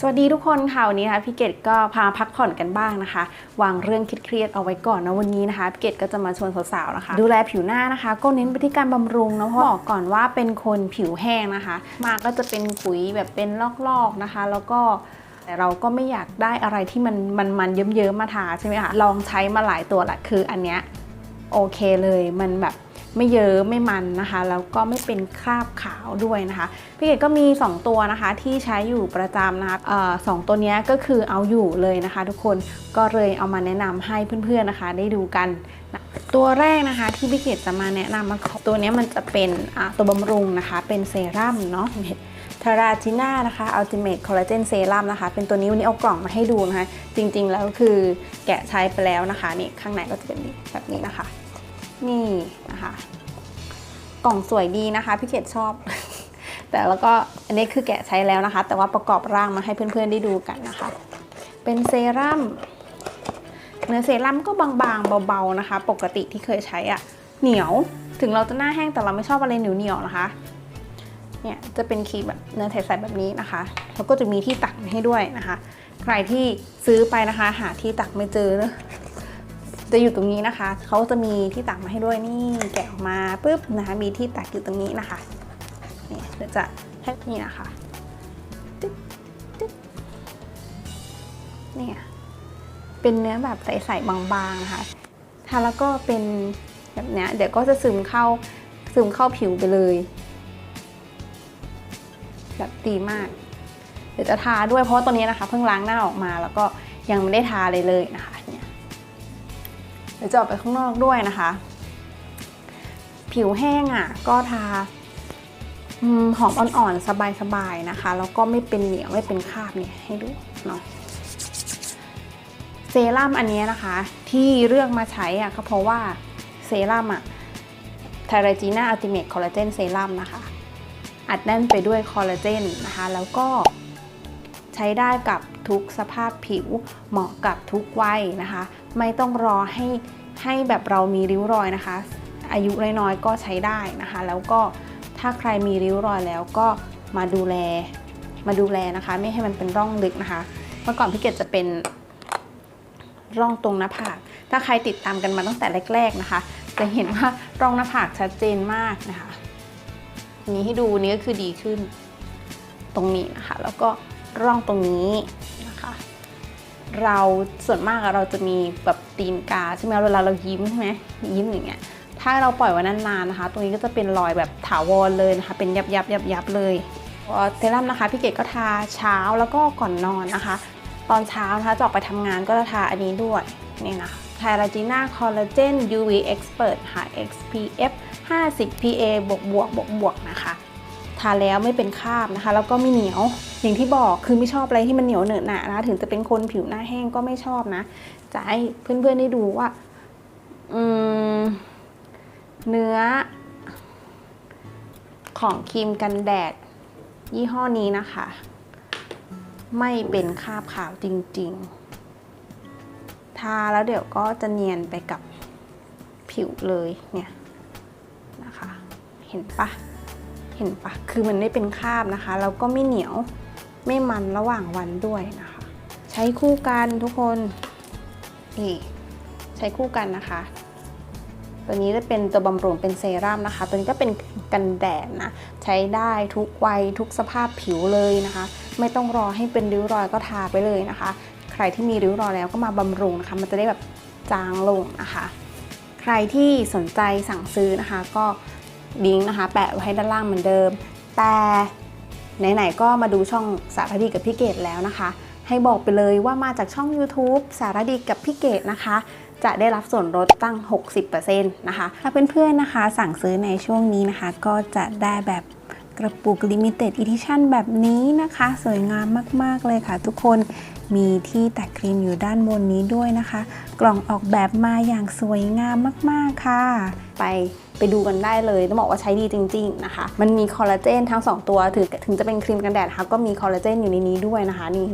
สวัสดีทุกคนค่ะวันนี้นะคะพี่เกดก็พาพักผ่อนกันบ้างนะคะ วางเรื่องคิดเครียดเอาไว้ก่อนนะวันนี้นะคะพี่เกดก็จะมาชวนสาวๆนะคะ ดูแลผิวหน้านะคะ ก็เน้นไปที่การบำรุงนะเพราะบอกก่อนว่าเป็นคนผิวแห้งนะคะ มาก็จะเป็นขุยแบบเป็นลอกๆนะคะ แล้วก็แต่เราก็ไม่อยากได้อะไรที่มันมันมันเยิ้มๆมาทาใช่ไหมคะลองใช้มาหลายตัวละคืออันเนี้ยโอเคเลยมันแบบ ไม่เยิ้มไม่มันนะคะ แล้วก็ไม่เป็นคราบขาวด้วยนะคะ พี่เกดก็มี 2 ตัวนะคะที่ใช้อยู่ประจำนะคะสองตัวนี้ก็คือเอาอยู่เลยนะคะ ทุกคนก็เลยเอามาแนะนำให้เพื่อนๆนะคะ ได้ดูกันนะตัวแรกนะคะที่พี่เกดจะมาแนะนำมาตัวนี้มันจะเป็นตัวบำรุงนะคะ เป็นเซรั่มเนาะทาราจิน่านะคะอัลติเมทคอลลาเจนเซรั่มนะคะ เป็นตัวนี้วันนี้เอากล่องมาให้ดูนะคะ จริงๆแล้วคือแกะใช้ไปแล้วนะคะนี่ข้างในก็จะเป็นแบบนี้นะคะ นี่นะคะกล่องสวยดีนะคะพี่เกดชอบ แต่แล้วก็อันนี้คือแกะใช้แล้วนะคะ แต่ว่าประกอบร่างมาให้เพื่อนๆได้ดูกันนะคะ เป็นเซรั่มเนื้อเซรั่มก็บางๆเบาๆนะคะ ปกติที่เคยใช้อะเหนียวถึงเราจะหน้าแห้งแต่เราไม่ชอบอะไรเหนียวๆนะคะเนี่ยจะเป็นครีมแบบเนื้อใสๆแบบนี้นะคะ แล้วก็จะมีที่ตักให้ด้วยนะคะ ใครที่ซื้อไปนะคะ หาที่ตักไม่เจอเนอะ จะอยู่ตรงนี้นะคะ เขาจะมีที่ตักมาให้ด้วยนี่แกะออกมาปุ๊บนะคะ มีที่ตักอยู่ตรงนี้นะคะนี่เดี๋ยวจะให้นี่นะคะเนี่ยเป็นเนื้อแบบใสๆบางๆนะคะทาแล้วก็เป็นแบบเนี้ยเดี๋ยวก็จะซึมเข้าซึมเข้าผิวไปเลย แบบดีมาก เดี๋ยวจะทาด้วยเพราะตัวนี้นะคะ เพิ่งล้างหน้าออกมาแล้วก็ยังไม่ได้ทาเลยเลยนะคะ เดี๋ยวจะออกไปข้างนอกด้วยนะคะ ผิวแห้งอะ ก็ทาอหอมอ่อนๆ สบายๆ นะคะ แล้วก็ไม่เป็นเหนียวไม่เป็นคราบเนี่ยให้ดูเนาะเซรั่มอันนี้นะคะ ที่เลือกมาใช้อะก็เพราะว่าเซรั่มอะไทรจีน่าอัลติเมทคอลลาเจนเซรั่มนะคะ อัดแน่นไปด้วยคอลลาเจนนะคะ แล้วก็ใช้ได้กับทุกสภาพผิวเหมาะกับทุกวัยนะคะ ไม่ต้องรอให้ ให้แบบเรามีริ้วรอยนะคะ อายุน้อยๆก็ใช้ได้นะคะ แล้วก็ถ้าใครมีริ้วรอยแล้วก็มาดูแลมาดูแลนะคะ ไม่ให้มันเป็นร่องลึกนะคะ เมื่อก่อนพี่เกดจะเป็นร่องตรงหน้าผาก ถ้าใครติดตามกันมาตั้งแต่แรก ๆนะคะ จะเห็นว่าร่องหน้าผากชัดเจนมากนะคะนี้ให้ดูนี่ก็คือดีขึ้นตรงนี้นะคะ แล้วก็ร่องตรงนี้ เราส่วนมากเราจะมีแบบตีนกาใช่ไหมเวลาเรายิ้มใช่ไหมยิ้มอย่างเงี้ยถ้าเราปล่อยไว้นานๆนะคะ ตรงนี้ก็จะเป็นรอยแบบถาวรเลยนะคะ เป็นยับยับยับยับเลยเซรั่มนะคะพี่เกดก็ทาเช้าแล้วก็ก่อนนอนนะคะ ตอนเช้านะคะจะออกไปทำงานก็จะทาอันนี้ด้วยนี่นะคะไทราจีน่าคอลลาเจน UV Expert ค่ะ XPF 50 PA บวกบวกบวกบวกนะคะ ทาแล้วไม่เป็นคราบนะคะ แล้วก็ไม่เหนียว อย่างที่บอกคือไม่ชอบอะไรที่มันเหนียวเหนอะหนะนะคะถึงจะเป็นคนผิวหน้าแห้งก็ไม่ชอบนะ จะให้เพื่อนๆได้ดูว่าอืมเนื้อ ของครีมกันแดด ยี่ห้อนี้นะคะ ไม่เป็นคราบขาวจริง ๆ ทาแล้วเดี๋ยวก็จะเนียนไปกับผิวเลยเนี่ยนะคะ เห็นปะ เห็นปะคือมันไม่เป็นคราบนะคะแล้วก็ไม่เหนียวไม่มันระหว่างวันด้วยนะคะ ใช้คู่กันทุกคนนี่ใช้คู่กันนะคะ ตัวนี้จะเป็นตัวบำรุงเป็นเซรั่มนะคะ ตัวนี้ก็เป็นกันแดดนะใช้ได้ทุกวัยทุกสภาพผิวเลยนะคะ ไม่ต้องรอให้เป็นริ้วรอยก็ทาไปเลยนะคะ ใครที่มีริ้วรอยแล้วก็มาบำรุงนะคะ มันจะได้แบบจางลงนะคะ ใครที่สนใจสั่งซื้อนะคะ ก็ ลิงก์นะคะ แปะไว้ให้ด้านล่างเหมือนเดิม แต่ไหนๆก็มาดูช่องสารดีกับพี่เกดแล้วนะคะ ให้บอกไปเลยว่ามาจากช่อง YouTube สารดีกับพี่เกดนะคะ จะได้รับส่วนลดตั้ง 60%นะคะ ถ้าเพื่อนๆนะคะ สั่งซื้อในช่วงนี้นะคะ ก็จะได้แบบกระปุก Limited Edition แบบนี้นะคะ สวยงามมาก ๆ เลยค่ะทุกคนมีที่แตกครีมอยู่ด้านบนนี้ด้วยนะคะ กล่องออกแบบมาอย่างสวยงามมาก ๆ ค่ะ ไป ไปดูกันได้เลย ต้องบอกว่าใช้ดีจริง ๆนะคะ มันมีคอลลาเจนทั้ง 2 ตัวถึงถึงจะเป็นครีมกันแดดคะก็มีคอลลาเจนอยู่ในนี้ด้วยนะคะนี่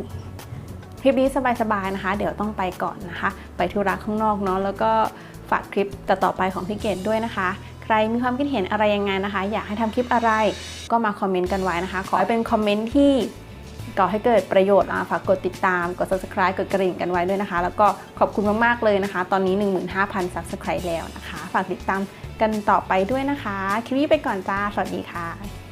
คลิปนี้สบายๆนะคะ เดี๋ยวต้องไปก่อนนะคะ ไปธุระข้างนอกเนาะแล้วก็ฝากคลิปต่อๆไปของพี่เกดด้วยนะคะ ใครมีความคิดเห็นอะไรยังไงนะคะ อยากให้ทำคลิปอะไรก็มาคอมเมนต์กันไว้นะคะ ขอให้เป็นคอมเมนต์ที่ก่อให้เกิดประโยชน์ฝากกดติดตาม กด subscribe กดกระดิ่งกันไว้ด้วยนะคะ แล้วก็ขอบคุณมาก ๆ เลยนะคะ ตอนนี้ 15,000 subscribe แล้วนะคะ ฝากติดตาม กันต่อไปด้วยนะคะ คลิปนี้ไปก่อนจ้า สวัสดีค่ะ